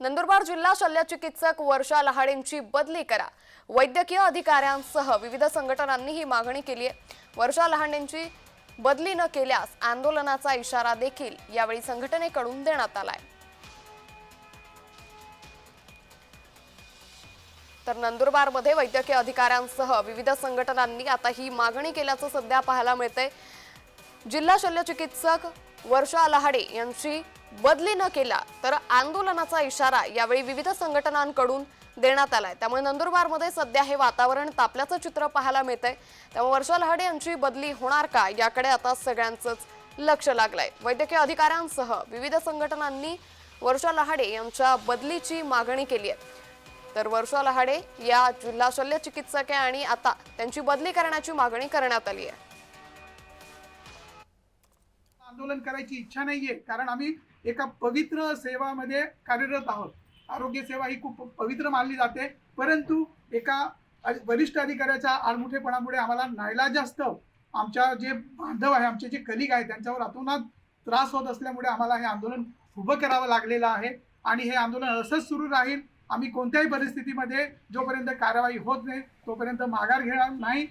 नंदुरबार जिल्हा शल्यचिकित्सक वर्षा लहाडेंची बदली करा. वैद्यकीय अधिकाऱ्यांसह विविध संघटनांनी ही मागणी केली आहे. वर्षा लहाडेंची बदली न केल्यास आंदोलनाचा इशारा देखील यावेळी संघटनेकडून देण्यात आलाय. तर नंदुरबारमध्ये वैद्यकीय अधिकाऱ्यांसह विविध संघटनांनी आता ही मागणी केल्याचं सध्या पाहायला मिळतंय. जिल्हा शल्यचिकित्सक वर्षा लहाडे यांची बदली न केला तर आंदोलनाचा इशारा यावेळी विविध संघटनांकडून देण्यात आलाय. त्यामुळे नंदुरबारमध्ये सध्या हे वातावरण तापल्याचं चित्र पाहायला मिळतंय. त्यामुळे वर्षा लहाडे यांची बदली होणार का याकडे आता सगळ्यांचंच लक्ष लागलंय. वैद्यकीय अधिकाऱ्यांसह विविध संघटनांनी वर्षा लहाडे यांच्या बदलीची मागणी केली आहे. तर वर्षा लहाडे या जिल्हा शल्य चिकित्सक आहे आणि आता त्यांची बदली करण्याची मागणी करण्यात आली आहे. आंदोलन करायची इच्छा नाहीये. कारण आम्ही एका पवित्र सेवामध्ये कार्यरत आहोत. आरोग्य सेवा ही खूप पवित्र मानली जाते. परंतु एका वरिष्ठ अधिकाऱ्याच्या आडमुठेपणामुळे आम्हाला नायला जास्त आमच्या जे बांधव आहे आमचे जे कलिग आहे त्यांच्यावर अतोनात त्रास होत असल्यामुळे आम्हाला हे आंदोलन उभं करावं लागलेलं आहे. आणि हे आंदोलन असंच सुरू राहील. आम्ही कोणत्याही परिस्थितीमध्ये जोपर्यंत कारवाई होत नाही तोपर्यंत माघार घेणार नाही.